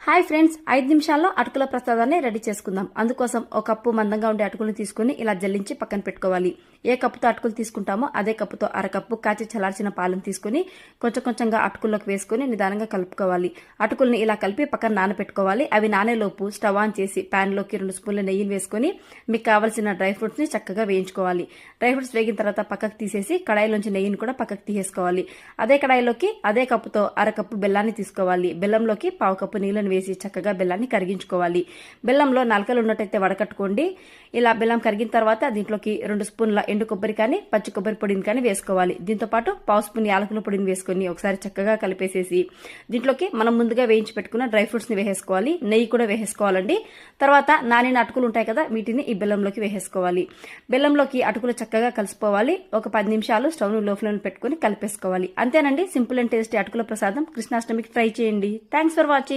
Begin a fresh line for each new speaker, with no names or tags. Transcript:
Hi friends ఐదు నిమిషాల్లో అటుకుల ప్రసాదాన్ని రెడీ చేసుకుందాం. అందుకోసం ఒక కప్పు మందంగా ఉండే అటుకులను తీసుకుని ఇలా జల్లించి పక్కన పెట్టుకోవాలి. ఏ కప్పుతో అటుకులు తీసుకుంటామో అదే కప్పుతో అరకప్పు కాచి చల్లార్చిన పాలను తీసుకుని కొంచెం కొంచెంగా అటుకుల్లోకి వేసుకుని నిదానంగా కలుపుకోవాలి. అటుకుల్ని ఇలా కలిపి పక్కన నానబెట్టుకోవాలి అవి నానేలోపు స్టవ్ ఆన్ చేసి ప్యాన్లోకి రెండు స్పూన్ల నెయ్యిని వేసుకుని మీకు కావాల్సిన డ్రై ఫ్రూట్స్ని చక్కగా వేయించుకోవాలి. డ్రై ఫ్రూట్స్ వేగిన తర్వాత పక్కకు తీసేసి కడాయిలోంచి నెయ్యిని కూడా పక్కకు తీసేసుకోవాలి. అదే కడాయిలోకి అదే కప్పుతో అరకప్పు బెల్లాన్ని తీసుకోవాలి. బెల్లంలోకి పావు కప్పు నీళ్ళని వేసి చక్కగా బెల్లాన్ని కరిగించుకోవాలి. బెల్లంలో నలకలు ఉన్నట్టయితే వడకట్టుకోండి. ఇలా బెల్లం కరిగిన తర్వాత దీంట్లోకి రెండు స్పూన్ల ఎండు కొబ్బరి కానీ పచ్చి కొబ్బరి పొడిని కానీ వేసుకోవాలి. దీంతో పాటు పావు స్పూన్ యాలకుల పొడిని వేసుకొని ఒకసారి చక్కగా కలిపేసేసి దీంట్లోకి మనం ముందుగా వేయించి పెట్టుకున్న డ్రై ఫ్రూట్స్ని వేసేసుకోవాలి. నెయ్యి కూడా వేసేసుకోవాలండి. తర్వాత నానిన అటుకులు ఉంటాయి కదా వీటిని ఈ బెల్లంలోకి వేసేసుకోవాలి. బెల్లంలోకి అటుకులు చక్కగా కలిసిపోవాలి. ఒక పది నిమిషాలు స్టవ్ను లో ఫ్లేమ్ పెట్టుకుని కలిపేసుకోవాలి. అంతేనండి సింపుల్ అండ్ టేస్టీ అటుకుల ప్రసాదం. కృష్ణాష్టమికి ట్రై చేయండి. Thanks for watching.